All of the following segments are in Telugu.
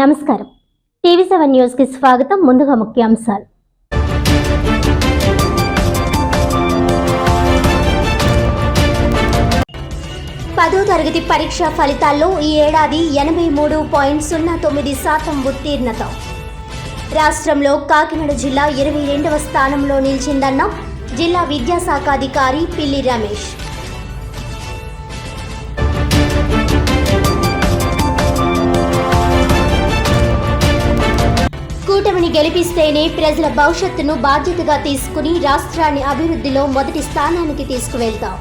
నమస్కారం. టీవీ సెవెన్ న్యూస్కి స్వాగతం. ముందుగా ముఖ్యాంశాలు. పదో తరగతి పరీక్ష ఫలితాల్లో ఈ ఏడాది ఎనభై మూడు పాయింట్ సున్నా తొమ్మిది శాతం ఉత్తీర్ణత. రాష్ట్రంలో కాకినాడ జిల్లా ఇరవై రెండవ స్థానంలో నిలిచిందన్న జిల్లా విద్యాశాఖ అధికారి పిల్లి రమేష్. కూటమిని గెలిపిస్తేనే ప్రజల భవిష్యత్తును బాధ్యతగా తీసుకుని రాష్ట్రాన్ని అభివృద్ధిలో మొదటి స్థానానికి తీసుకువెళ్తాం.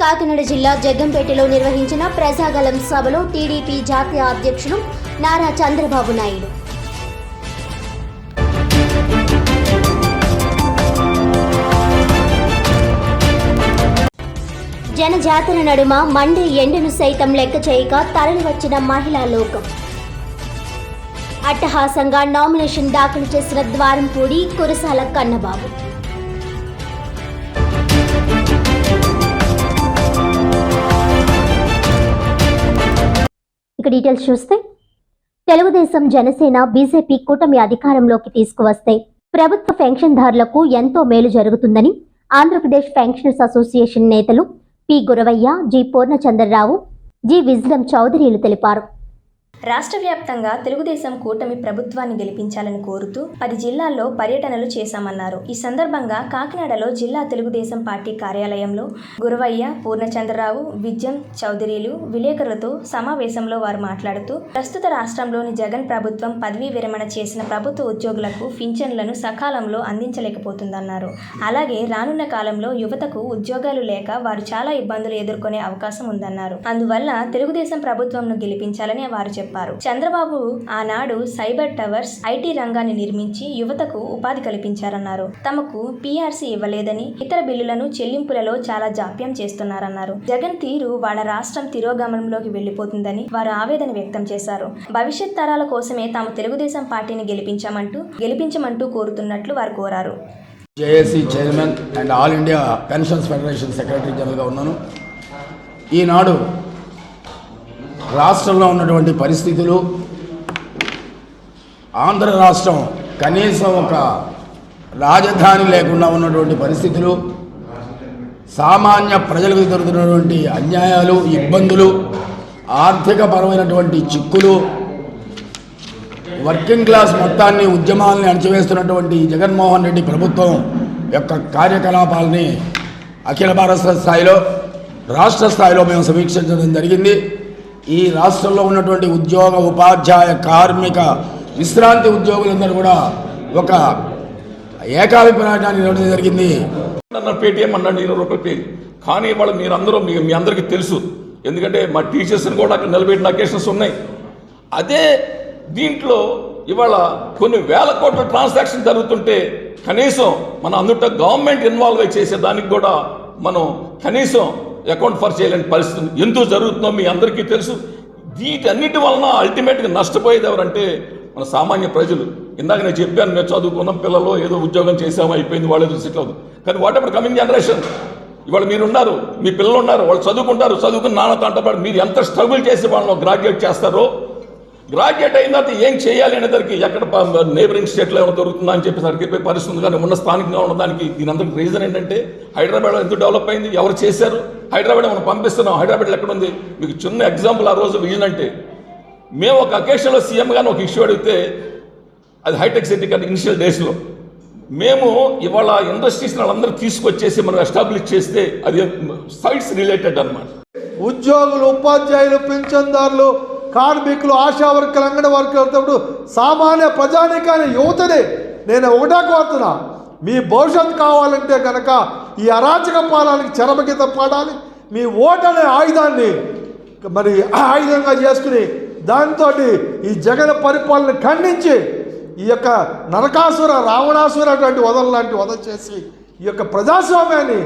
కాకినాడ జిల్లా జగ్గంపేటలో నిర్వహించిన ప్రజాగలం సభలో టీడీపీ జాతీయ అధ్యక్షులు నారా చంద్రబాబు నాయుడు. జనజాతర నడుమ మండే ఎండను సైతం లెక్క చేయక తరలివచ్చిన మహిళా లోకం. అట్టహాసంగా నామినేషన్ దాఖలు చేసిన ద్వారంపూడి కురసాల కన్నబాబు. ఇక డీటెయిల్స్ చూస్తే తెలుగుదేశం జనసేన బీజేపీ కూటమి అధికారంలోకి తీసుకువస్తే ప్రభుత్వ పెన్షన్దారులకు ఎంతో మేలు జరుగుతుందని ఆంధ్రప్రదేశ్ పెన్షనర్స్ అసోసియేషన్ నేతలు P Guravayya G Purnachandra Rao G Vijlam చౌదరిలు తెలిపారు. రాష్ట్ర వ్యాప్తంగా తెలుగుదేశం కూటమి ప్రభుత్వాన్ని గెలిపించాలని కోరుతూ పది జిల్లాల్లో పర్యటనలు చేశామన్నారు. ఈ సందర్భంగా కాకినాడలో జిల్లా తెలుగుదేశం పార్టీ కార్యాలయంలో గురవయ్య పూర్ణచంద్రరావు విద్యం చౌదరిలు విలేకరులతో సమావేశంలో వారు మాట్లాడుతూ ప్రస్తుత రాష్ట్రంలోని జగన్ ప్రభుత్వం పదవీ విరమణ చేసిన ప్రభుత్వ ఉద్యోగులకు పింఛన్లను సకాలంలో అందించలేకపోతుందన్నారు. అలాగే రానున్న కాలంలో యువతకు ఉద్యోగాలు లేక వారు చాలా ఇబ్బందులు ఎదుర్కొనే అవకాశం ఉందన్నారు. అందువల్ల తెలుగుదేశం ప్రభుత్వంను గెలిపించాలని వారు చెప్పారు. చంద్రబాబు ఆనాడు సైబర్ టవర్స్ ఐటీ రంగాన్ని నిర్మించి యువతకు ఉపాధి కల్పించారన్నారు. తమకు పీఆర్సీ ఇవ్వలేదని ఇతర బిల్లులను చెల్లింపులలో చాలా జాప్యం చేస్తున్నారన్నారు. జగన్ తీరు వాళ్ళ రాష్ట్రం తిరోగమనంలోకి వెళ్ళిపోతుందని వారు ఆవేదన వ్యక్తం చేశారు. భవిష్యత్ తరాల కోసమే తాము తెలుగుదేశం పార్టీని గెలిపించమంటూ గెలిపించమంటూ కోరుతున్నట్లు వారు కోరారు. JAC chairman and all India pensions federation secretary జనరల్గా ఉన్నాను. ఈనాడు రాష్ట్రంలో ఉన్నటువంటి పరిస్థితులు ఆంధ్ర రాష్ట్రం కనీసం ఒక రాజధాని లేకుండా ఉన్నటువంటి పరిస్థితులు సామాన్య ప్రజలకు జరుగుతున్నటువంటి అన్యాయాలు ఇబ్బందులు ఆర్థిక పరమైనటువంటి చిక్కులు వర్కింగ్ క్లాస్ మొత్తాన్ని ఉద్యమాలని అణచివేస్తున్నటువంటి జగన్మోహన్ రెడ్డి ప్రభుత్వం యొక్క కార్యకలాపాలని అఖిల భారత స్థాయిలో రాష్ట్ర స్థాయిలో మేము సమీక్షించడం జరిగింది. ఈ రాష్ట్రంలో ఉన్నటువంటి ఉద్యోగ ఉపాధ్యాయ కార్మిక విశ్రాంతి ఉద్యోగులందరూ కూడా ఒక ఏకాభిప్రాయాన్ని ఇవ్వడం జరిగింది. అన్న పేటీఎం అన్నాడు ఇరవై రూపాయలు పే కానీ ఇవాళ మీరందరూ మీ మీ అందరికీ తెలుసు. ఎందుకంటే మా టీచర్స్ని కూడా అక్కడ నిలబెట్టిన అకేషన్స్ ఉన్నాయి. అదే దీంట్లో ఇవాళ కొన్ని వేల కోట్ల ట్రాన్సాక్షన్ జరుగుతుంటే కనీసం మన అందుట గవర్నమెంట్ ఇన్వాల్వ్ అయి చేసే దానికి కూడా మనం కనీసం అకౌంట్ ఫర్ చేయలేని పరిస్థితి ఉంది. ఎందుకు జరుగుతుందో మీ అందరికీ తెలుసు. వీటన్నిటి వలన అల్టిమేట్గా నష్టపోయేది ఎవరంటే మన సామాన్య ప్రజలు. ఇందాక నేను చెప్పాను మేము చదువుకున్నాం పిల్లలు ఏదో ఉద్యోగం చేసాము అయిపోయింది వాళ్ళు ఏదో సెటిల్ కానీ వాట్ ఎవర్ కమింగ్ జనరేషన్ ఇవాళ మీరున్నారు మీ పిల్లలు ఉన్నారు వాళ్ళు చదువుకుంటారు చదువుకుని నాన్న తంటపడి మీరు ఎంత స్ట్రగుల్ చేసి వాళ్ళని గ్రాడ్యుయేట్ చేస్తారో గ్రాడ్యుయేట్ అయిన తర్వాత ఏం చేయాలి అనేదానికి ఎక్కడ నేబరింగ్ స్టేట్లో ఏమైనా దొరుకుతుందా అని చెప్పి పరిస్థితి ఉంది కానీ ఉన్న స్థానికంగా ఉన్నదానికి దీని అందరికి రీజన్ ఏంటంటే హైదరాబాద్లో ఎంత డెవలప్ అయింది? ఎవరు చేశారు? హైదరాబాద్ మనం పంపిస్తున్నాం. హైదరాబాద్లో ఎక్కడ ఉంది? మీకు చిన్న ఎగ్జాంపుల్ ఆ రోజు విజన్ అంటే మేము ఒక అకేషన్లో సీఎం గాని ఒక ఇష్యూ అడిగితే అది హైటెక్ సిటీ కానీ ఇనిషియల్ డేస్లో మేము ఇవాళ ఇండస్ట్రీస్ వాళ్ళందరూ తీసుకొచ్చేసి మనం ఎస్టాబ్లిష్ చేస్తే అది సైట్స్ రిలేటెడ్ అన్నమాట. ఉద్యోగులు ఉపాధ్యాయులు పింఛన్దారులు కార్మికులు ఆశా వర్కర్లు అంగన వర్కర్లు సామాన్య ప్రజానికాన్ని యువతనే నేను ఒకటా కోరుతున్నా. మీ భవిష్యత్తు కావాలంటే కనుక ఈ అరాచక పాలనకి చరమగీత పాడాలి. మీ ఓటు అనే ఆయుధాన్ని మరి ఆయుధంగా చేసుకుని దాంతో ఈ జగన్ పరిపాలన ఖండించి ఈ యొక్క నరకాసుర రావణాసుర అటువంటి వదల లాంటి వదలు చేసి ఈ యొక్క ప్రజాస్వామ్యాన్ని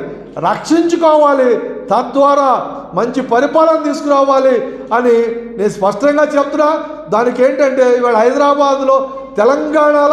రక్షించుకోవాలి. తద్వారా మంచి పరిపాలన తీసుకురావాలి అని నేను స్పష్టంగా చెప్తున్నా. దానికి ఏంటంటే ఇవాళ హైదరాబాద్లో తెలంగాణలో